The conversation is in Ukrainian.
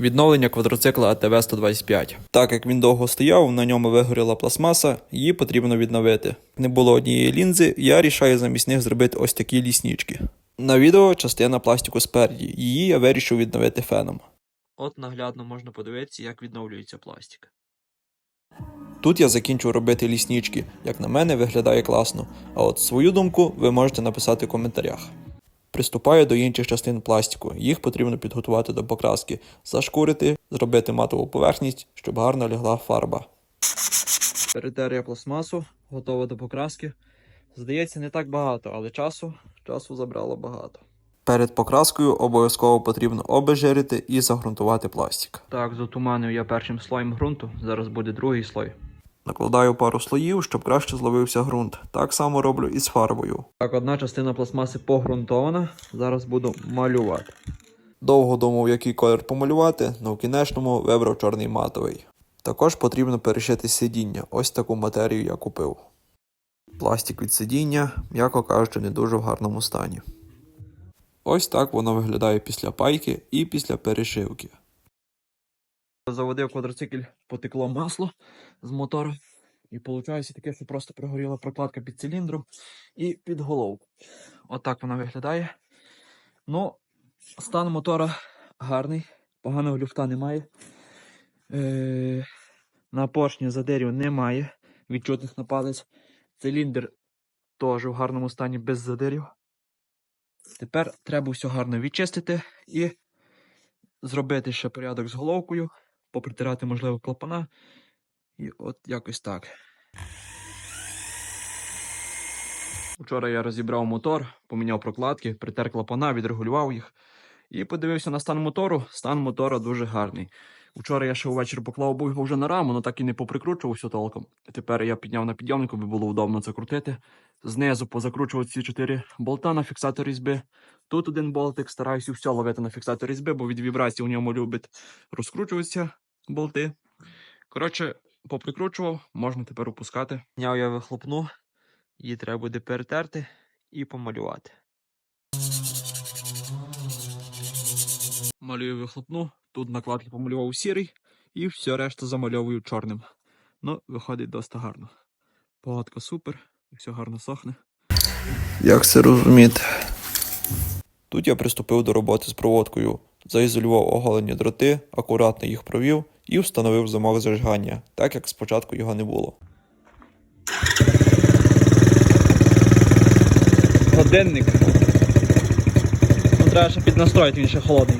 Відновлення квадроцикла АТВ 125. Так як він довго стояв, на ньому вигоріла пластмаса, її потрібно відновити. Не було однієї лінзи, я рішаю замість них зробити ось такі ліснічки. На відео частина пластику спереді, її я вирішив відновити феном. От наглядно можна подивитися, як відновлюється пластик. Тут я закінчу робити ліснічки. Як на мене, виглядає класно. А от свою думку ви можете написати в коментарях. Приступаю до інших частин пластику. Їх потрібно підготувати до покраски, зашкурити, зробити матову поверхність, щоб гарно лягла фарба. Перетер я пластмасу, готова до покраски. Здається, не так багато, але часу, часу забрало багато. Перед покраскою обов'язково потрібно обезжирити і загрунтувати пластик. Так, затуманив я першим слоєм ґрунту, зараз буде другий слой. Накладаю пару слоїв, щоб краще зловився ґрунт. Так само роблю і з фарбою. Так, одна частина пластмаси погрунтована. Зараз буду малювати. Довго думав, який колір помалювати, але в кінечному вибрав чорний матовий. Також потрібно перешити сидіння. Ось таку матерію я купив. Пластик від сидіння, м'яко кажучи, не дуже в гарному стані. Ось так воно виглядає після пайки і після перешивки. Заводив квадроцикль, потекло масло з мотора. І виходить таке, що просто пригоріла прокладка під циліндром і під головку. Отак вона виглядає. Ну, стан мотора гарний, поганого люфта немає. Е- на поршні задерів немає відчутних на палець. Циліндр теж в гарному стані без задирів. Тепер треба все гарно відчистити і зробити ще порядок з головкою, попритирати, можливо, клапана. І от якось так. Вчора я розібрав мотор, поміняв прокладки, притер клапана, відрегулював їх. І подивився на стан мотору. Стан мотора дуже гарний. Вчора я ще увечері поклав обов'язково вже на раму, але так і не поприкручувався толком. Тепер я підняв на підйомнику, би було удобно це крутити. Знизу позакручував ці чотири болта на фіксатор різьби. Тут один болтик, стараюся все ловити на фіксатор різьби, бо від вібрації у ньому любить розкручуватися болти. Коротше, поприкручував, можна тепер опускати. Зняв я вихлопну, її треба буде перетерти і помалювати. Малюю вихлопну, тут накладки помалював сірий і все решта замальовую чорним. Ну, виходить досить гарно. Погодка супер, і все гарно сохне. Як це розуміти? Тут я приступив до роботи з проводкою, заізолював оголені дроти, акуратно їх провів і встановив замок зажигання, так як спочатку його не було. Годинник. Ну, треба ще піднастроїти, він ще холодний.